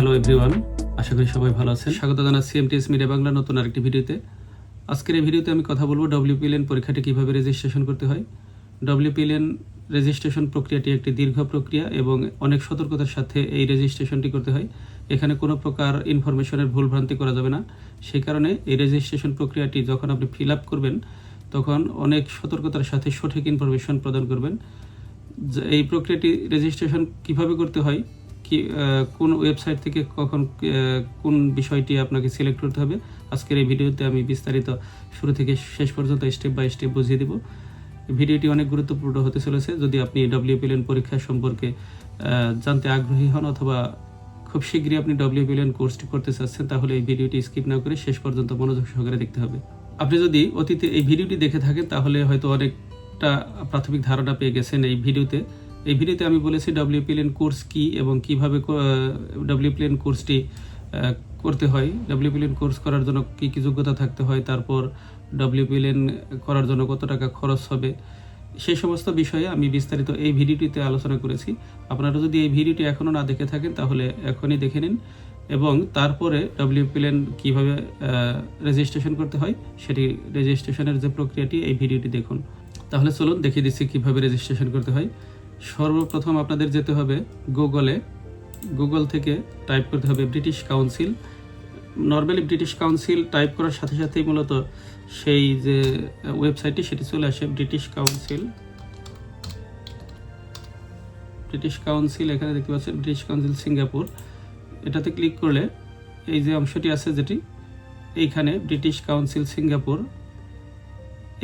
Hello everyone আশা করি সবাই ভালো আছেন। স্বাগত জানাচ্ছি এমটিএস মিডিয়া বাংলা নতুন আরেকটি ভিডিওতে। আজকের এই ভিডিওতে আমি কথা বলব ডব্লিউপিএলএন পরীক্ষাটি কীভাবে রেজিস্ট্রেশন করতে হয়। ডব্লিউপিএলএন রেজিস্ট্রেশন প্রক্রিয়াটি একটি দীর্ঘ প্রক্রিয়া এবং অনেক সতর্কতার সাথে এই রেজিস্ট্রেশনটি করতে হয়। এখানে কোনো প্রকার ইনফরমেশনের ভুলভ্রান্তি করা যাবে না। সেই কারণে এই রেজিস্ট্রেশন প্রক্রিয়াটি যখন আপনি ফিল আপ করবেন, তখন অনেক সতর্কতার সাথে সঠিক ইনফরমেশন প্রদান করবেন। এই প্রক্রিয়াটি রেজিস্ট্রেশন কীভাবে করতে হয় কি কোন ওয়েবসাইট থেকে কখন কোন বিষয়টি আপনাকে সিলেক্ট করতে হবে, আজকের এই ভিডিওতে আমি বিস্তারিত শুরু থেকে শেষ পর্যন্ত স্টেপ বাই স্টেপ বুঝিয়ে দেব। ভিডিওটি অনেক গুরুত্বপূর্ণ হতে চলেছে, যদি আপনি ডব্লিউপিএলএন পরীক্ষা সম্পর্কে জানতে আগ্রহী হন অথবা খুব শীঘ্রই আপনি ডব্লিউপিএলএন কোর্সটি করতে চাচ্ছেন, তাহলে এই ভিডিওটি স্কিপ না করে শেষ পর্যন্ত মনোযোগ সহকারে দেখতে হবে। আপনি যদি অতীতে এই ভিডিওটি দেখে থাকেন, তাহলে হয়তো অনেকটা প্রাথমিক ধারণা পেয়ে গেছেন এই ভিডিওতে। এই ভিডিওতে আমি বলেছি ডব্লিউপিএলএন কোর্স কি এবং কীভাবে ডব্লিউপিএলএন কোর্সটি করতে হয়। ডব্লিউপিএলএন কোর্স করার জন্য কি কি যোগ্যতা থাকতে হয়, তারপর ডব্লিউপিএলএন করার জন্য কত টাকা খরচ হবে সেই সমস্ত বিষয়ে আমি বিস্তারিত এই ভিডিওটিতে আলোচনা করেছি। আপনারা যদি এই ভিডিওটি এখনও না দেখে থাকেন, তাহলে এখনই দেখে নিন এবং তারপরে ডব্লিউপিএলএন কীভাবে রেজিস্ট্রেশন করতে হয়, সেটি রেজিস্ট্রেশনের যে প্রক্রিয়াটি, এই ভিডিওটি দেখুন। তাহলে চলুন দেখিয়ে দিচ্ছি কীভাবে রেজিস্ট্রেশন করতে হয়। সর্বপ্রথম আপনাদের যেতে হবে গুগলে। গুগল থেকে টাইপ করতে হবে British Council. Normally British Council type করার সাথে সাথেই মূলত সেই যে ওয়েবসাইটটি, সেটি চলে আসে ব্রিটিশ কাউন্সিল। ব্রিটিশ কাউন্সিল, এখানে দেখতে পাচ্ছেন ব্রিটিশ কাউন্সিল সিঙ্গাপুর। এটাতে ক্লিক করলে এই যে অংশটি আছে যেটি, এইখানে ব্রিটিশ কাউন্সিল সিঙ্গাপুর।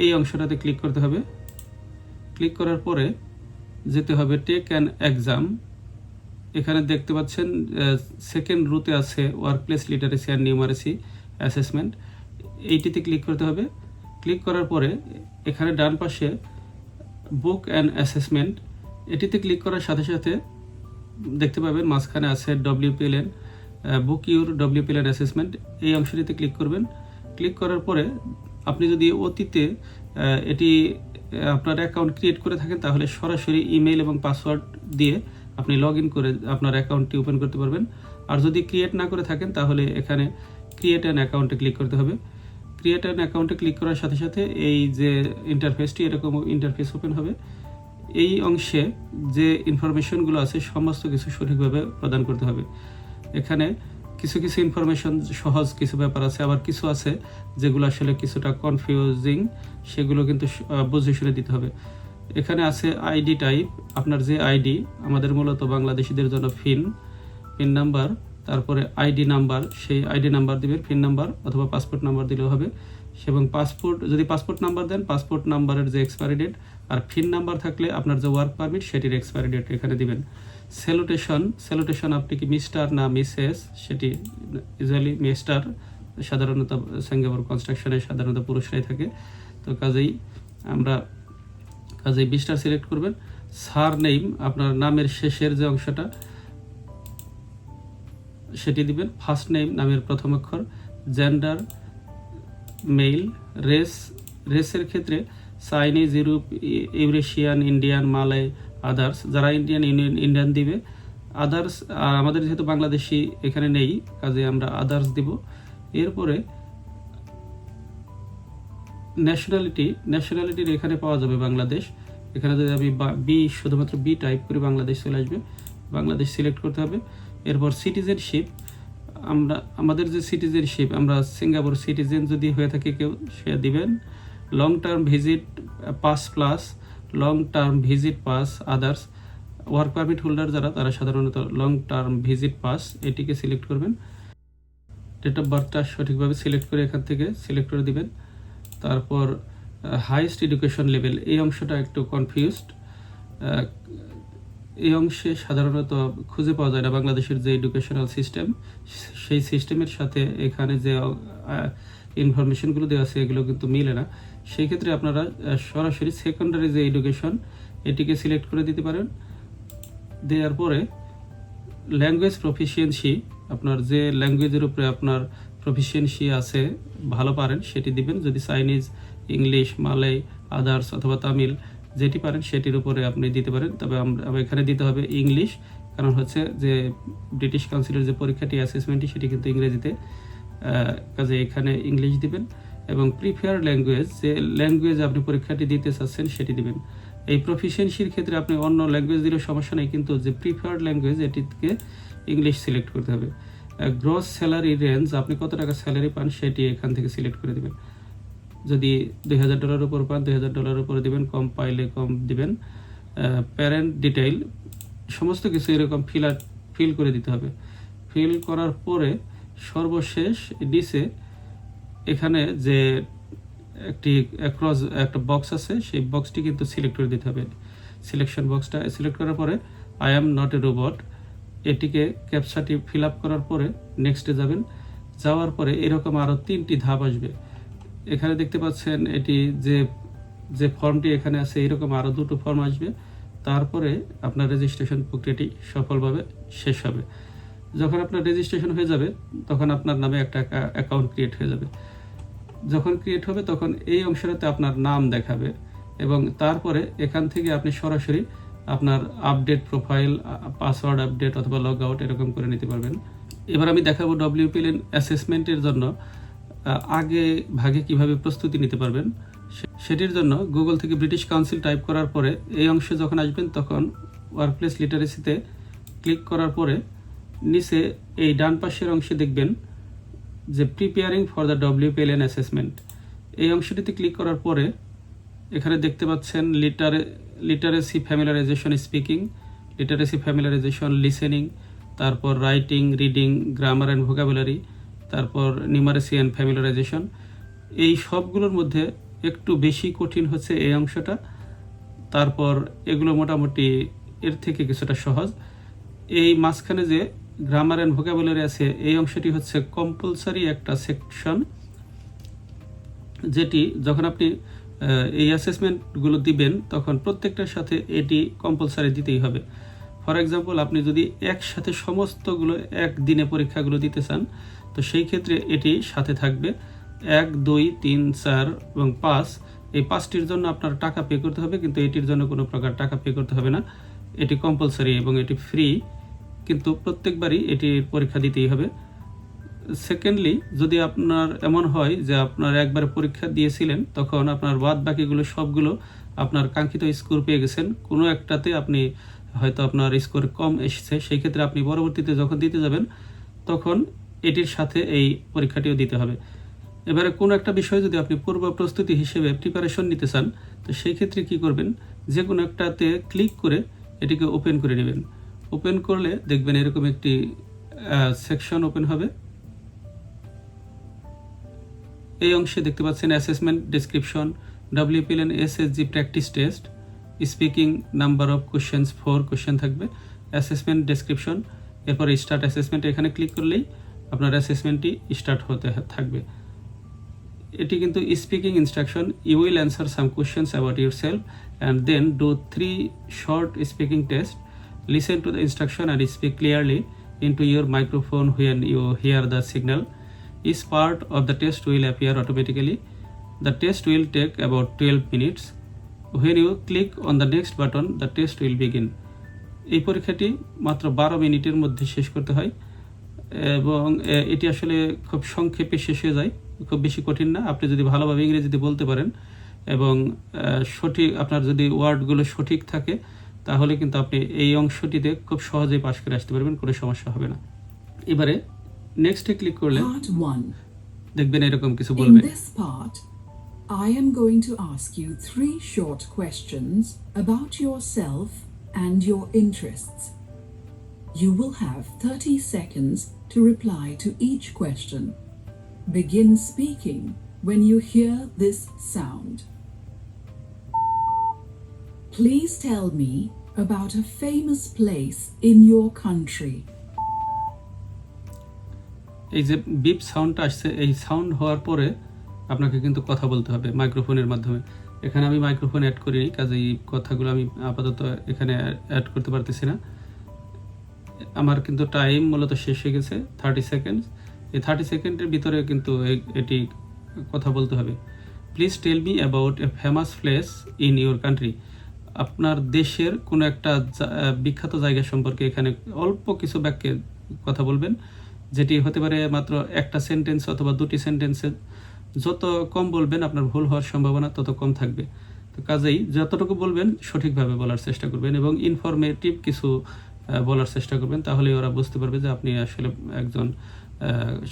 এই অংশটাতে ক্লিক করতে হবে। ক্লিক করার পরে যেতে হবে টেক অ্যান এক্সাম এখানে দেখতে পাচ্ছেন সেকেন্ড রুতে আছে workplace literacy and numeracy assessment এইটিতে click করতে হবে। ক্লিক করার পরে এখানে ডান পাশে বুক অ্যান্ড অ্যাসেসমেন্ট এটিতে ক্লিক করার সাথে সাথে দেখতে পাবেন মাঝখানে আছে ডব্লিউপিএলএন বুক ইউর ডব্লিউপিএলএন অ্যাসেসমেন্ট এই অংশটিতে ক্লিক করবেন। ক্লিক করার পরে আপনি যদি অতীতে এটি আপনার অ্যাকাউন্ট ক্রিয়েট করে থাকেন, তাহলে সরাসরি ইমেল এবং পাসওয়ার্ড দিয়ে আপনি লগ করে আপনার অ্যাকাউন্টটি ওপেন করতে পারবেন। আর যদি ক্রিয়েট না করে থাকেন, তাহলে এখানে ক্রিয়েট অ্যান অ্যাকাউন্টে ক্লিক করতে হবে। ক্রিয়েট অ্যান অ্যাকাউন্টে ক্লিক করার সাথে সাথে এই যে ইন্টারফেসটি এরকম ইন্টারফেস ওপেন হবে। এই অংশে যে ইনফরমেশনগুলো আছে, সমস্ত কিছু সঠিকভাবে প্রদান করতে হবে। এখানে কিছু কিছু ইনফরমেশন সহজ কিছু ব্যাপার আছে, আবার কিছু আছে যেগুলো আসলে কিছুটা কনফিউজিং সেগুলো কিন্তু বুঝে শুনে দিতে হবে। এখানে আছে আইডি টাইপ আপনার যে আইডি আমাদের মূলত বাংলাদেশিদের জন্য ফিন পিন নাম্বার তারপরে আইডি নাম্বার সেই আইডি নাম্বার দিবেন পিন নাম্বার অথবা পাসপোর্ট নাম্বার দিলেও হবে। এবং পাসপোর্ট যদি পাসপোর্ট নাম্বার দেন পাসপোর্ট নাম্বারের যে এক্সপায়ারি ডেট আর ফিন নাম্বার থাকলে আপনার যে ওয়ার্ক পারমিট সেটির এক্সপায়ারি ডেট এখানে দিবেন। স্যালুটেশন স্যালুটেশন আপনি কি মিস্টার না মিসেস? সেটি ইউজুয়ালি মিস্টার, সাধারণত সিঙ্গাপুর কনস্ট্রাকশনে সাধারণত পুরুষরাই থাকে। তো কাজেই আমরা, কাজেই মিস্টার সিলেক্ট করবেন। সার নেইম আপনার নামের শেষের যে অংশটা, সেটি দিবেন। ফার্স্ট নেম, নামের প্রথম অক্ষর। জেন্ডার, মেইল, রেস, রেসের ক্ষেত্রে Chinese, Europe, Eurasian, Indian, Malay others যারা ইন্ডিয়ান ইউনিয়ন ইন্ডিয়ান দিবে। আদার্স আমাদের যেহেতু বাংলাদেশি এখানে নেই, কাজে আমরা আদার্স দিব। এরপরে ন্যাশনালিটি ন্যাশনালিটির এখানে পাওয়া যাবে বাংলাদেশ। এখানে যদি আমি বি শুধুমাত্র বি টাইপ করি বাংলাদেশ চলে আসবে, বাংলাদেশ সিলেক্ট করতে হবে। এরপর সিটিজেনশিপ আমরা, আমাদের যে সিটিজেনশিপ আমরা সিঙ্গাপুর সিটিজেন যদি হয়ে থাকে কেউ, সে দিবেন। Long term visit pass plus long term visit pass others work permit holder যারা, তারা সাধারণত লং টার্ম ভিজিট পাস এটিকে সিলেক্ট করবেন। ডেট অফ বার্থটা সঠিকভাবে সিলেক্ট করে এখান থেকে সিলেক্ট করে দিবেন। তারপর হাইস্ট এডুকেশন লেভেল এই অংশটা একটু কনফিউজড এই অংশে সাধারণত খুঁজে পাওয়া যায় না বাংলাদেশের যে এডুকেশনাল সিস্টেম সেই সিস্টেমের সাথে এখানে যে ইনফরমেশনগুলো দেওয়া আছে, এগুলো কিন্তু মিলে না। সেই ক্ষেত্রে আপনারা সরাসরি সেকেন্ডারি যে এডুকেশন এটিকে সিলেক্ট করে দিতে পারেন। দেওয়ার পরে ল্যাঙ্গুয়েজ প্রফিসিয়েন্সি আপনার যে ল্যাঙ্গুয়েজের উপরে আপনার প্রফিসিয়েন্সি আছে, ভালো পারেন, সেটি দিবেন। যদি চাইনিজ ইংলিশ মালয় আদার্স অথবা তামিল যেটি পারেন, সেটির উপরে আপনি দিতে পারেন। তবে আমরা এখানে দিতে হবে ইংলিশ কারণ হচ্ছে যে ব্রিটিশ কাউন্সিলের যে পরীক্ষাটি অ্যাসেসমেন্টটি সেটি কিন্তু ইংরেজিতে। কাজে এখানে ইংলিশ দিবেন এবং প্রিফেয়ার ল্যাঙ্গুয়েজ যে ল্যাঙ্গুয়েজ আপনি পরীক্ষাটি দিতে চাচ্ছেন সেটি দিবেন। এই প্রফিসিয়েন্সির ক্ষেত্রে আপনি অন্য ল্যাঙ্গুয়েজ দিলেও সমস্যা নেই, কিন্তু যে প্রিফার্ড ল্যাঙ্গুয়েজ এটিকে ইংলিশ সিলেক্ট করতে হবে। গ্রস স্যালারি রেঞ্জ আপনি কত টাকা স্যালারি পান সেটি এখান থেকে সিলেক্ট করে দেবেন। যদি দুই হাজার ডলার উপর পান, দুই হাজার ডলার উপরে দিবেন, কম পাইলে কম দিবেন। প্যারেন্ট ডিটেইল সমস্ত কিছু এরকম ফিল ফিল করে দিতে হবে। ফিল করার পরে সর্বশেষ নিচে এখানে যে একটি অ্যাক্রস একটা বক্স আছে, সেই বক্সটি কিন্তু সিলেক্ট করে দিতে হবে। সিলেকশন বক্সটা সিলেক্ট করার পরে I am not a robot এটিকে ক্যাপচাটি ফিল আপ করার পরে নেক্সটে যাবেন। যাওয়ার পরে এরকম আরও তিনটি ধাপ আসবে। এখানে দেখতে পাচ্ছেন এটি যে যে ফর্মটি এখানে আছে, এরকম আরও দুটো ফর্ম আসবে। তারপরে আপনার রেজিস্ট্রেশন প্রক্রিয়াটি সফলভাবে শেষ হবে। যখন আপনার রেজিস্ট্রেশন হয়ে যাবে, তখন আপনার নামে একটা অ্যাকাউন্ট ক্রিয়েট হয়ে যাবে। যখন ক্রিয়েট হবে, তখন এই অংশটাতে আপনার নাম দেখাবে এবং তারপরে এখান থেকে আপনি সরাসরি আপনার আপডেট প্রোফাইল পাসওয়ার্ড আপডেট অথবা লগ আউট এরকম করে নিতে পারবেন। এবার আমি দেখাবো ডব্লিউপিএল অ্যাসেসমেন্টের জন্য আগে ভাগে কীভাবে প্রস্তুতি নিতে পারবেন। সেটির জন্য গুগল থেকে ব্রিটিশ কাউন্সিল টাইপ করার পরে, এই অংশে যখন আসবেন, তখন ওয়ার্কপ্লেস লিটারেসিতে ক্লিক করার পরে নিচে এই ডান পাশের অংশে দেখবেন যে preparing for the WPLN assessment এই অংশটিতে ক্লিক করার পরে এখানে দেখতে পাচ্ছেন লিটারে literacy familiarisation speaking literacy familiarisation listening তারপর writing reading grammar and vocabulary তারপর নিমারেসি অ্যান্ড ফ্যামিলারাইজেশন এই সবগুলোর মধ্যে একটু বেশি কঠিন হচ্ছে এই অংশটা। তারপর এগুলো মোটামুটি এর থেকে কিছুটা সহজ। এই মাঝখানে যে গ্রামার অ্যান্ড ভোকাবুলারি আছে, এই অংশটি হচ্ছে কম্পালসারি একটা সেকশন যেটি যখন আপনি এই অ্যাসেসমেন্টগুলো দিবেন, তখন প্রত্যেকটার সাথে এটি কম্পালসারি দিতেই হবে। ফর এক্সাম্পল আপনি যদি একসাথে সমস্তগুলো এক দিনে পরীক্ষাগুলো দিতে চান, তো সেই ক্ষেত্রে এটি সাথে থাকবে। এক, দুই, তিন, চার এবং পাঁচ, এই পাঁচটির জন্য আপনার টাকা পে করতে হবে, কিন্তু এটির জন্য কোনো প্রকার টাকা পে করতে হবে না। এটি কম্পালসারি এবং এটি ফ্রি কিন্তু প্রত্যেকবারই এটির পরীক্ষা দিতেই হবে। সেকেন্ডলি যদি আপনার এমন হয় যে আপনার একবার পরীক্ষা দিয়েছিলেন, তখন আপনার বাদ বাকিগুলো সবগুলো আপনার কাঙ্ক্ষিত স্কোর পেয়ে গেছেন। কোনো একটাতে আপনি হয়তো আপনার স্কোর কম এসেছে, সেই ক্ষেত্রে আপনি পরবর্তীতে যখন দিতে যাবেন, তখন এটির সাথে এই পরীক্ষাটিও দিতে হবে। এবারে কোনো একটা বিষয় যদি আপনি পূর্ব প্রস্তুতি হিসেবে প্রিপারেশন নিতে চান, তো সেই ক্ষেত্রে কি করবেন? যে কোনো একটাতে ক্লিক করে এটিকে ওপেন করে নেবেন। ওপেন করলে দেখবেন এরকম একটি সেকশন ওপেন হবে। এই অংশে দেখতে পাচ্ছেন assessment description WPLN SSG practice test speaking number of questions four question থাকবে। অ্যাসেসমেন্ট ডেসক্রিপশন এরপর স্টার্ট অ্যাসেসমেন্ট এখানে ক্লিক করলেই আপনার অ্যাসেসমেন্টটি স্টার্ট হতে থাকবে। এটি কিন্তু speaking instruction you will answer some questions about yourself and then do three short speaking test listen to the instruction and speak clearly into your microphone when you hear the signal each part of the test will appear automatically the test will take about 12 minutes when you click on the next button the test will begin এই পরীক্ষাটি মাত্র বারো মিনিটের মধ্যে শেষ করতে হয় এবং এটি আসলে খুব সংক্ষেপে শেষ হয়ে যায় খুব বেশি কঠিন না আপনি যদি ভালোভাবে ইংরেজিতে বলতে পারেন এবং সঠিক আপনার যদি ওয়ার্ডগুলো সঠিক থাকে তাহলে কিন্তু আপনি এই অংশটিতে খুব সহজেই পাশ করে আসতে পারবেন কোনো সমস্যা হবে না এবারে নেক্সটে ক্লিক করলে Part 1. দেখবেন এরকম কিছু বলবে I am going to ask you three short questions about yourself and your interests. You will have 30 seconds to reply to each question. Begin speaking when you hear this sound. Please tell me about a famous place in your country. এই যে beep সাউন্ডটা আসছে, এই sound হওয়ার পরে আপনাকে কিন্তু কথা বলতে হবে মাইক্রোফোনের মাধ্যমে। এখানে আমি মাইক্রোফোন অ্যাড করিনি কাজে এই কথাগুলো আমি আপাতত এখানে অ্যাড করতে পারতেছি না। আমার কিন্তু টাইম মূলত শেষ হয়ে গেছে থার্টি সেকেন্ড এই থার্টি সেকেন্ডের ভিতরে কিন্তু এটি কথা বলতে হবে। Please tell me about a famous place in your country আপনার দেশের কোনো একটা বিখ্যাত জায়গা সম্পর্কে এখানে অল্প কিছু বাক্যে কথা বলবেন, যেটি হতে পারে মাত্র একটা সেন্টেন্স অথবা দুটি সেন্টেন্সে যত কম বলবেন, আপনার ভুল হওয়ার সম্ভাবনা তত কম থাকবে। তো কাজেই যতটুকু বলবেন, সঠিকভাবে বলার চেষ্টা করবেন এবং ইনফরমেটিভ কিছু বলার চেষ্টা করবেন তাহলে ওরা বুঝতে পারবে যে আপনি আসলে একজন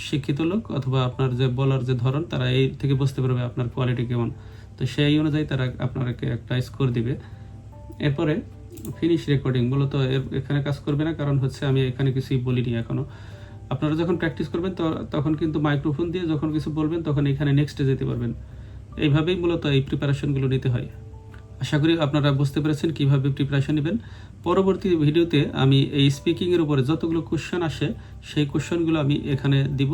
শিক্ষিত লোক অথবা আপনার যে বলার যে ধরন, তারা এই থেকে বুঝতে পারবে আপনার কোয়ালিটি কেমন। তো সেই অনুযায়ী তারা আপনাকে একটা স্কোর দিবে। এরপরে ফিনিশ রেকর্ডিং মূলত এখানে কাজ করবে না, কারণ হচ্ছে আমি এখানে কিছুই বলিনি এখনও। আপনারা যখন প্র্যাকটিস করবেন তখন কিন্তু মাইক্রোফোন দিয়ে যখন কিছু বলবেন, তখন এখানে নেক্সটে যেতে পারবেন। এইভাবেই মূলত এই প্রিপারেশনগুলো নিতে হয়। আশা করি আপনারা বুঝতে পেরেছেন কীভাবে প্রিপারেশন নেবেন। পরবর্তী ভিডিওতে আমি এই স্পিকিংয়ের উপরে যতগুলো কোশ্চেন আসে, সেই কোশ্চেনগুলো আমি এখানে দিব।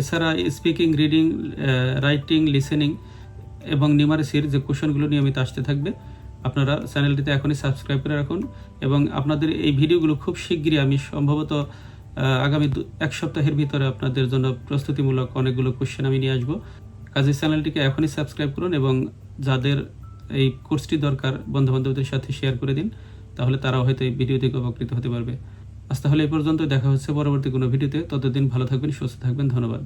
এছাড়া স্পিকিং রিডিং রাইটিং লিসেনিং এবং নিউমারেসির যে কোশ্চেনগুলো নিয়মিত আসতে থাকবে। আপনারা চ্যানেলটিতে এখনই সাবস্ক্রাইব করে রাখুন এবং আপনাদের এই ভিডিওগুলো খুব শিগগিরই আমি সম্ভবত আগামী এক সপ্তাহের ভিতরে আপনাদের জন্য প্রস্তুতিমূলক অনেকগুলো কোশ্চেন আমি নিয়ে আসব। কাজে চ্যানেলটিকে এখনই সাবস্ক্রাইব করুন এবং যাদের এই কোর্সটি দরকার বন্ধুবান্ধবদের সাথে শেয়ার করে দিন, তাহলে তারাও হয়তো এই ভিডিও থেকে উপকৃত হতে পারবে। আজ তাহলে এই পর্যন্ত দেখা হচ্ছে পরবর্তী কোনো ভিডিওতে ততদিন ভালো থাকবেন, সুস্থ থাকবেন। ধন্যবাদ।